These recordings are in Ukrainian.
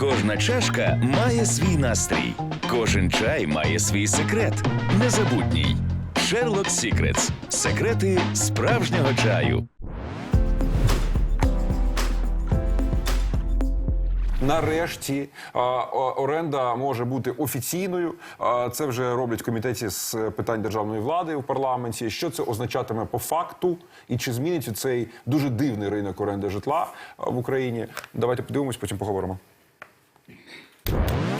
Кожна чашка має свій настрій, кожен чай має свій секрет. Незабутній. Sherlock Secrets. Секрети справжнього чаю. Нарешті оренда може бути офіційною. Це вже роблять комітеті з питань державної влади в парламенті. Що це означатиме по факту, і чи зміниться цей дуже дивний ринок оренди житла в Україні? Давайте подивимось, потім поговоримо. you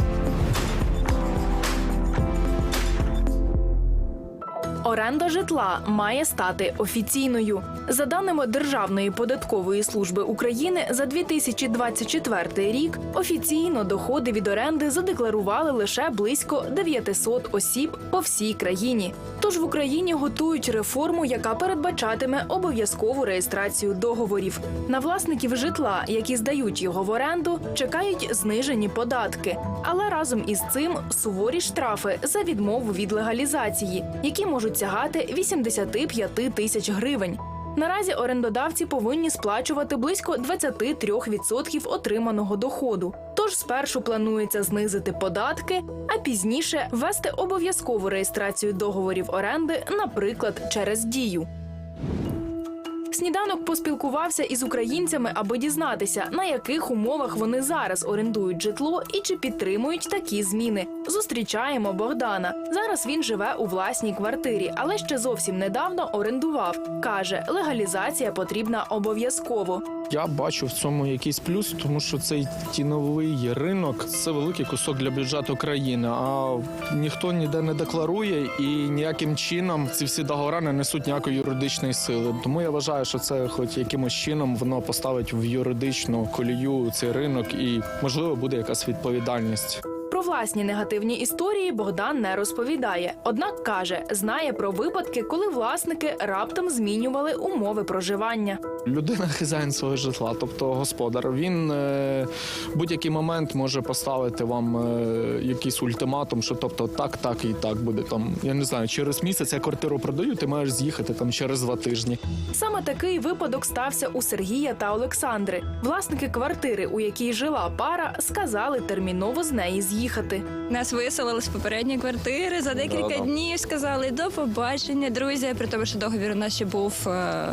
Оренда житла має стати офіційною. За даними Державної податкової служби України, за 2024 рік офіційно доходи від оренди задекларували лише близько 900 осіб по всій країні. Тож в Україні готують реформу, яка передбачатиме обов'язкову реєстрацію договорів. На власників житла, які здають його в оренду, чекають знижені податки. Але разом із цим суворі штрафи за відмову від легалізації, які можуть сягати 85 тисяч гривень. Наразі орендодавці повинні сплачувати близько 23% отриманого доходу. Тож спершу планується знизити податки, а пізніше ввести обов'язкову реєстрацію договорів оренди, наприклад, через дію. Сніданок поспілкувався із українцями, аби дізнатися, на яких умовах вони зараз орендують житло і чи підтримують такі зміни. Зустрічаємо Богдана. Зараз він живе у власній квартирі, але ще зовсім недавно орендував. каже, легалізація потрібна обов'язково. Я бачу в цьому якийсь плюс, тому що цей тіновий ринок це великий кусок для бюджету країни. А ніхто ніде не декларує і ніяким чином ці всі договори не несуть ніякої юридичної сили. Тому я вважаю, що це, хоч якимось чином, воно поставить в юридичну колію цей ринок, і можливо буде якась відповідальність. Про власні негативні історії Богдан не розповідає. Однак каже, знає про випадки, коли власники раптом змінювали умови проживання. Людина хазяїн свого житла, тобто господар. Він е, будь-який момент може поставити вам е, якийсь ультиматум, що тобто так, так і так буде. Там я не знаю, через місяць я квартиру продаю, ти маєш з'їхати там через два тижні. Саме такий випадок стався у Сергія та Олександри. Власники квартири, у якій жила пара, сказали терміново з неї з'їхати. Нас виселили з попередньої квартири за декілька днів. Сказали до побачення, друзі. При тому, що договір у нас ще був е,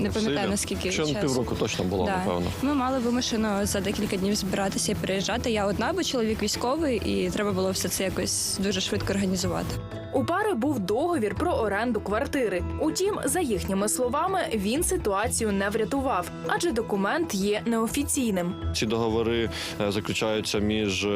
не пам'ятаю наскільки Ще на часу. півроку точно було, Да. напевно. Ми мали вимушено за декілька днів збиратися і переїжджати. Я одна, бо чоловік військовий, і треба було все це якось дуже швидко організувати. У пари був договір про оренду квартири. Утім, за їхніми словами, він ситуацію не врятував, адже документ є неофіційним. Ці договори е, заключаються між е,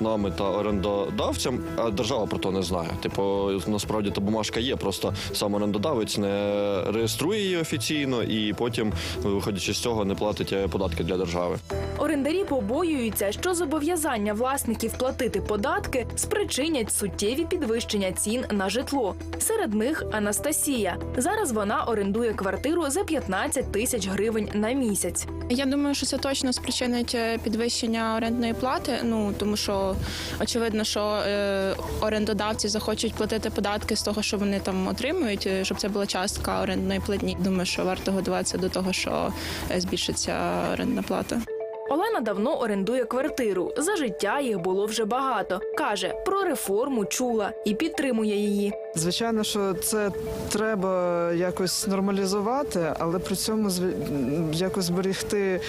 нами та орендодавцем, а держава про то не знає. Типу, насправді та бумажка є, просто сам орендодавець не реєструє її офіційно і потім, виходячи з цього, не платить е, податки для держави. Орендарі побоюються, що зобов'язання власників платити податки спричинять суттєві підвищення цін на житло. Серед них Анастасія. Зараз вона орендує квартиру за 15 тисяч гривень на місяць. Я думаю, що це точно спричинить е, підвищення орендної плати. Ну тому що очевидно, що е, орендодавці захочуть платити податки з того, що вони там отримують, е, щоб це була частка орендної платні. Думаю, що варто готуватися до того, що е, збільшиться орендна плата. Олена давно орендує квартиру. За життя їх було вже багато. каже про реформу чула і підтримує її. Звичайно, що це треба якось нормалізувати, але при цьому якось зберігти.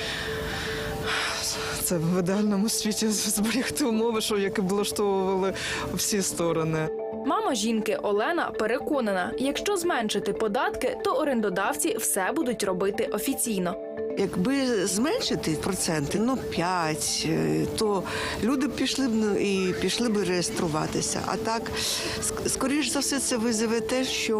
Це в ідеальному світі зберігти умови, що які влаштовували всі сторони. Мама жінки Олена переконана, якщо зменшити податки, то орендодавці все будуть робити офіційно. Якби зменшити проценти, ну 5, е, то люди б пішли б ну, і пішли б реєструватися. А так, скоріш за все, це визове те, що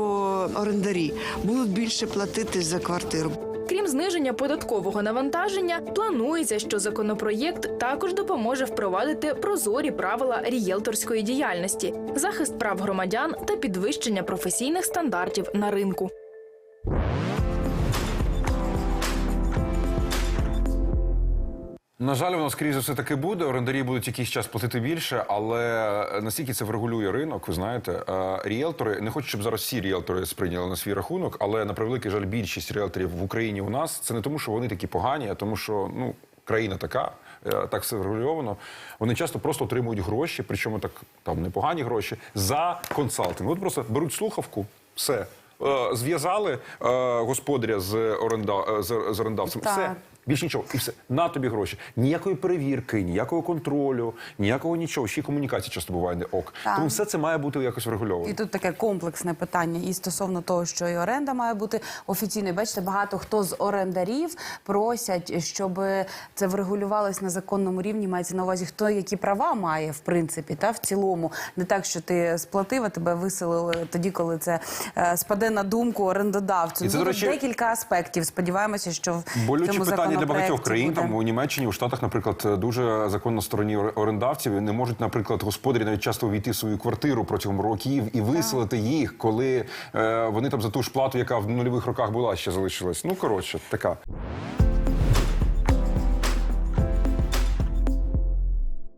орендарі будуть більше платити за квартиру. Крім зниження податкового навантаження, планується, що законопроєкт також допоможе впровадити прозорі правила рієлторської діяльності, захист прав громадян та підвищення професійних стандартів на ринку. На жаль, воно скрізь за все таки буде. Орендарі будуть якийсь час платити більше, але наскільки це врегулює ринок, ви знаєте, е, ріелтори не хочу, щоб зараз всі ріелтори сприйняли на свій рахунок, але на превеликий жаль, більшість ріелторів в Україні у нас це не тому, що вони такі погані, а тому, що ну країна така. е, так все врегульовано, вони часто просто отримують гроші, причому так там непогані гроші за консалтинг. От просто беруть слухавку, все. Е, Зв'язали господаря з оренда з, орендавцем. Все. Більш нічого, і все на тобі гроші. Ніякої перевірки, ніякого контролю, ніякого нічого. Ще й комунікації часто буває не ок. Так. Тому все це має бути якось врегульовано. І тут таке комплексне питання і стосовно того, що і оренда має бути офіційною. Бачите, багато хто з орендарів просять, щоб це врегулювалось на законному рівні. Мається на увазі, хто які права має в принципі, та в цілому. Не так, що ти сплатив, а тебе виселили тоді, коли це е, спаде на думку орендодавцю. І це, Ну, до речі, декілька аспектів. Сподіваємося, що в цьому питання для багатьох країн. буде. Там у Німеччині, у Штатах, наприклад, дуже закон на стороні орендавців. Не можуть, наприклад, господарі навіть часто увійти в свою квартиру протягом років і виселити їх, коли е, вони там за ту ж плату, яка в нульових роках була, ще залишилась. Ну коротше, така.